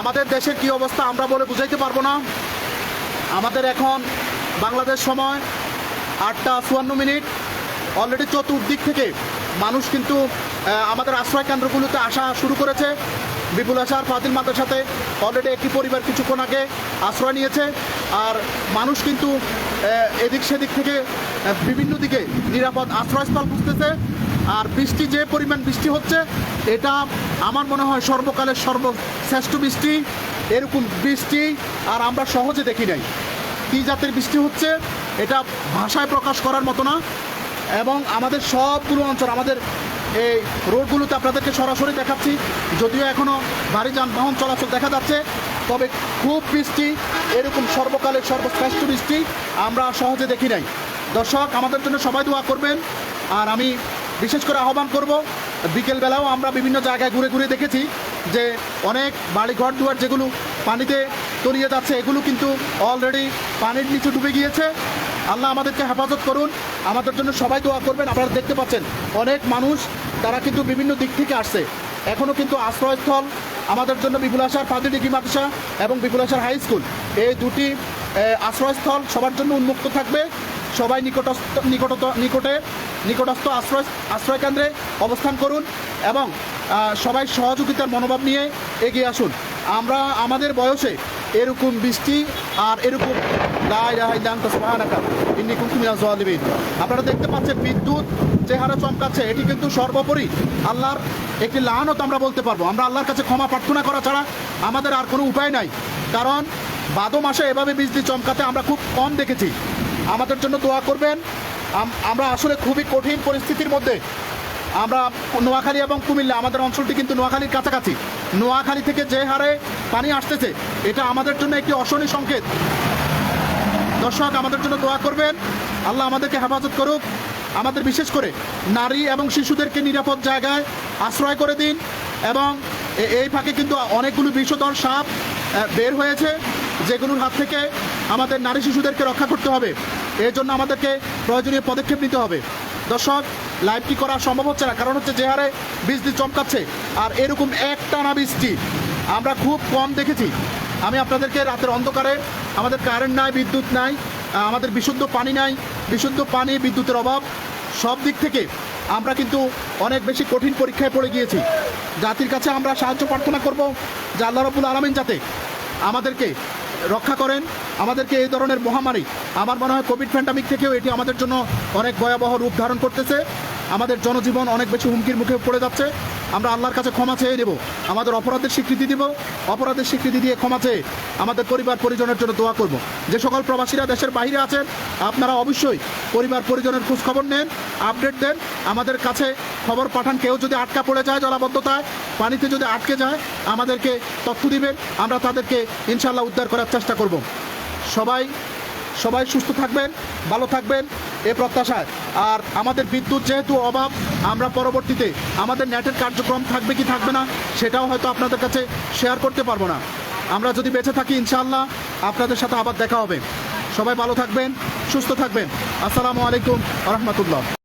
আমাদের দেশের কি অবস্থা আমরা বলে বুঝাইতে পারব না। আমাদের এখন বাংলাদেশ সময় আটটা চুয়ান্ন মিনিট। অলরেডি চতুর্দিক থেকে মানুষ কিন্তু আমাদের আশ্রয় কেন্দ্রগুলোতে আসা শুরু করেছে। বিপুল আসার ফাদিল সাথে অলরেডি একটি পরিবার কিছুক্ষণ আগে আশ্রয় নিয়েছে। আর মানুষ কিন্তু এদিক সেদিক থেকে বিভিন্ন দিকে নিরাপদ আশ্রয়স্থল খুঁজতেছে। আর বৃষ্টি, যে পরিমাণ বৃষ্টি হচ্ছে, এটা আমার মনে হয় সর্বকালের সর্বশ্রেষ্ঠ বৃষ্টি, এরকম বৃষ্টি আর আমরা সহজে দেখি নাই। কী জাতের বৃষ্টি হচ্ছে, এটা ভাষায় প্রকাশ করার মতো না। এবং আমাদের সবগুলো অঞ্চল, আমাদের এই রোডগুলোতে আপনাদেরকে সরাসরি দেখাচ্ছি। যদিও এখনও ভারী যানবাহন চলাচল দেখা যাচ্ছে, তবে খুব বৃষ্টি, এরকম সর্বকালের সর্বশ্রেষ্ঠ বৃষ্টি আমরা সহজে দেখি নাই। দর্শক, আমাদের জন্য সবাই দোয়া করবেন। আর আমি বিশেষ করে আহ্বান করব বিকেলবেলাও আমরা বিভিন্ন জায়গায় ঘুরে ঘুরে দেখেছি যে অনেক বাড়ি ঘর দুয়ার যেগুলো পানিতে তলিয়ে যাচ্ছে, এগুলো কিন্তু অলরেডি পানির নিচে ডুবে গিয়েছে। আল্লাহ আমাদেরকে হেফাজত করুন। আমাদের জন্য সবাই দোয়া করবেন। আপনারা দেখতে পাচ্ছেন, অনেক মানুষ তারা কিন্তু বিভিন্ন দিক থেকে আসছে। এখনও কিন্তু আশ্রয়স্থল আমাদের জন্য বিপুল আসার ফাদি ডিগ্রি মাদ্রাসা এবং বিপুল আসার হাই স্কুল। এই দুটি আশ্রয়স্থল সবার জন্য উন্মুক্ত থাকবে। সবাই নিকটস্থ, নিকটত, নিকটে, নিকটস্থ আশ্রয় আশ্রয় কেন্দ্রে অবস্থান করুন এবং সবাই সহযোগিতার মনোভাব নিয়ে এগিয়ে আসুন। আমরা আমাদের বয়সে এরকম বৃষ্টি আর এরকম আপনারা দেখতে পাচ্ছেন বিদ্যুৎ যে হারে চমকাচ্ছে, এটি কিন্তু সর্বোপরি আল্লাহর একটি লাহানত আমরা বলতে পারব। আমরা আল্লাহর কাছে ক্ষমা প্রার্থনা করা ছাড়া আমাদের আর কোনো উপায় নাই। কারণ বাদো মাসে এভাবে বিজলি চমকাতে আমরা খুব কম দেখেছি। আমাদের জন্য দোয়া করবেন। আমরা আসলে খুবই কঠিন পরিস্থিতির মধ্যে। আমরা নোয়াখালী এবং কুমিল্লা, আমাদের অঞ্চলটি কিন্তু নোয়াখালীর কাছাকাছি। নোয়াখালী থেকে যে হারে পানি আসতেছে, এটা আমাদের জন্য একটি অশনি সংকেত। দর্শক, আমাদের জন্য দোয়া করবেন। আল্লাহ আমাদেরকে হেফাজত করুক। আমাদের বিশেষ করে নারী এবং শিশুদেরকে নিরাপদ জায়গায় আশ্রয় করে দিন এবং এই ফাঁকে কিন্তু অনেকগুলো বিষধর সাপ বের হয়েছে, যেগুলোর হাত থেকে আমাদের নারী শিশুদেরকে রক্ষা করতে হবে। এর জন্য আমাদেরকে প্রয়োজনীয় পদক্ষেপ নিতে হবে। দর্শক লাইভটি করা সম্ভব হচ্ছে না? কারণ হচ্ছে যে হারে বৃষ্টি চমকাচ্ছে। আর এরকম একটানা বৃষ্টি আমরা খুব কম দেখেছি। আমি আপনাদেরকে রাতের অন্ধকারে, আমাদের কারেন্ট নাই, বিদ্যুৎ নাই আমাদের বিশুদ্ধ পানি নাই, বিশুদ্ধ পানি, বিদ্যুতের অভাব, সব দিক থেকে আমরা কিন্তু অনেক বেশি কঠিন পরীক্ষায় পড়ে গিয়েছি। জাতির কাছে আমরা সাহায্য প্রার্থনা করব, যে আল্লাহ রবুল আলমিন যাতে আমাদেরকে রক্ষা করেন। আমাদেরকে এই ধরনের মহামারী, আমার মনে হয় কোভিড প্যান্ডামিক থেকেও এটি আমাদের জন্য অনেক ভয়াবহ রূপ ধারণ করতেছে। আমাদের জনজীবন অনেক বেশি হুমকির মুখে পড়ে যাচ্ছে। আমরা আল্লাহর কাছে ক্ষমা চেয়ে নেব, আমাদের অপরাধের স্বীকৃতি দিব। অপরাধের স্বীকৃতি দিয়ে ক্ষমা চেয়ে আমাদের পরিবার পরিজনের জন্য দোয়া করব। যে সকল প্রবাসীরা দেশের বাইরে আছেন, আপনারা অবশ্যই পরিবার পরিজনের খোঁজ খবর নেন, আপডেট দেন। আমাদের কাছে খবর পাঠান, কেউ যদি আটকা পড়ে যায় জলাবদ্ধতায় পানিতে যদি আটকে যায়, আমাদেরকে তথ্য দিবেন, আমরা তাদেরকে ইনশাল্লাহ উদ্ধার করার চেষ্টা করব। সবাই সবাই সুস্থ থাকবেন, ভালো থাকবেন, এ প্রত্যাশায়। আর আমাদের বিদ্যুৎ যেহেতু অভাব, আমরা পরবর্তীতে আমাদের নেটের কার্যক্রম থাকবে কি থাকবে না, সেটাও হয়তো আপনাদের কাছে শেয়ার করতে পারব না। আমরা যদি বেঁচে থাকি, ইনশাআল্লাহ আপনাদের সাথে আবার দেখা হবে। সবাই ভালো থাকবেন, সুস্থ থাকবেন। আসসালামু আলাইকুম রহমতুল্লাহ।